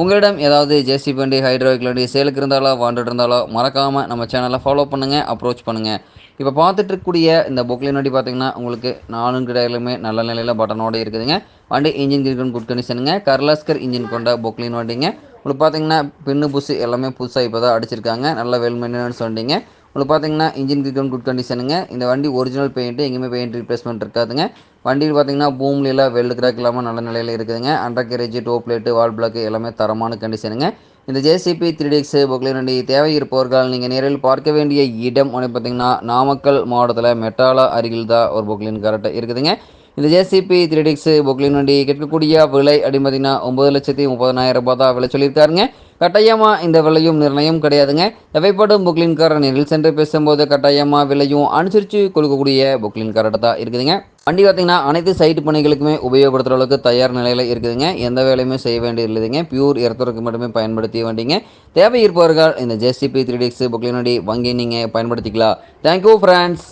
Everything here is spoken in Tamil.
உங்களிடம் ஏதாவது ஜேசி வண்டி ஹைட்ரோவிக் வண்டி சேலுக்கு இருந்தாலோ வாண்டட் இருந்தாலோ மறக்காமல் நம்ம சேனலை ஃபாலோ பண்ணுங்கள் அப்ரோச் பண்ணுங்கள் இப்போ பார்த்துட்டு இருக்கக்கூடிய இந்த பொக்லின் வண்டி பார்த்தீங்கன்னா உங்களுக்கு நாலு டயர்லுமே நல்ல நிலையில் பட்டனோட இருக்குதுங்க. வண்டி இன்ஜின் கிரிக்கன் குட் கண்டிஷனுங்க கர்லாஸ்கர் இன்ஜின் கொண்ட பொக்லின் வண்டிங்க. உங்களுக்கு பார்த்தீங்கன்னா பின்னு புஷு எல்லாமே புதுசாக இப்போ தான் அடிச்சிருக்காங்க. நல்ல வெல் மெயின்டெனன்ஸ் வண்டிங்க உங்களுக்கு பார்த்தீங்கன்னா இன்ஜின் கிரிக்கன் குட் கண்டிஷனுங்க இந்த வண்டி ஒரிஜினல் பெயிண்ட்டு எங்கேயுமே பெயிண்ட் ரீப்ளேஸ்மெண்ட் இருக்காதுங்க. வண்டியில் பார்த்தீங்கன்னா பூம்லியில் வெள்ளு கிராக் இல்லாமல் நல்ல நிலையில் இருக்குதுங்க. Undercarriage toe plate wall block எல்லாமே தரமான கண்டிஷனுங்க இந்த ஜேசிபி த்ரீ டிஎக்ஸ் பொக்லின் வண்டி தேவை இருப்பவர்கள் நீங்கள் நேரில் பார்க்க வேண்டிய இடம் ஒன்று பார்த்தீங்கன்னா நாமக்கல் மாவட்டத்தில் மெட்டாலா அருகில் தான் ஒரு பொக்லின் கரெக்டாக இருக்குதுங்க. இந்த ஜேசிபி த்ரீ டிஎக்ஸ் பொக்லின் வண்டி கேட்கக்கூடிய விலை அப்படின்னு பார்த்தீங்கன்னா ஒம்பது லட்சத்தி முப்பதனாயிரம் ரூபாய் தான் விலை சொல்லியிருக்காருங்க. கட்டாயமாக இந்த விலையும் நிர்ணயம் கிடையாதுங்க. தேவைப்படும் புக்லின்காரர் நேரில் சென்று பேசும்போது கட்டாயமாக விலையும் அனுசரித்து கொடுக்கக்கூடிய புக்லின்காரர்கிட்ட தான் இருக்குதுங்க. வண்டி பார்த்தீங்கன்னா அனைத்து சைட்டு பணிகளுக்குமே உபயோகப்படுத்துகிற அளவுக்கு தயார் நிலையில் இருக்குதுங்க. எந்த வேலையுமே செய்ய வேண்டியதில்லைங்க பியூர் இறத்துறதுக்கு மட்டுமே பயன்படுத்திய வண்டிங்க. தேவை இருப்பவர்கள் இந்த ஜேசிபி த்ரீ டிஎக்ஸ் புக்லினடி வங்கி நீங்கள் பயன்படுத்திக்கலாம். Thank you friends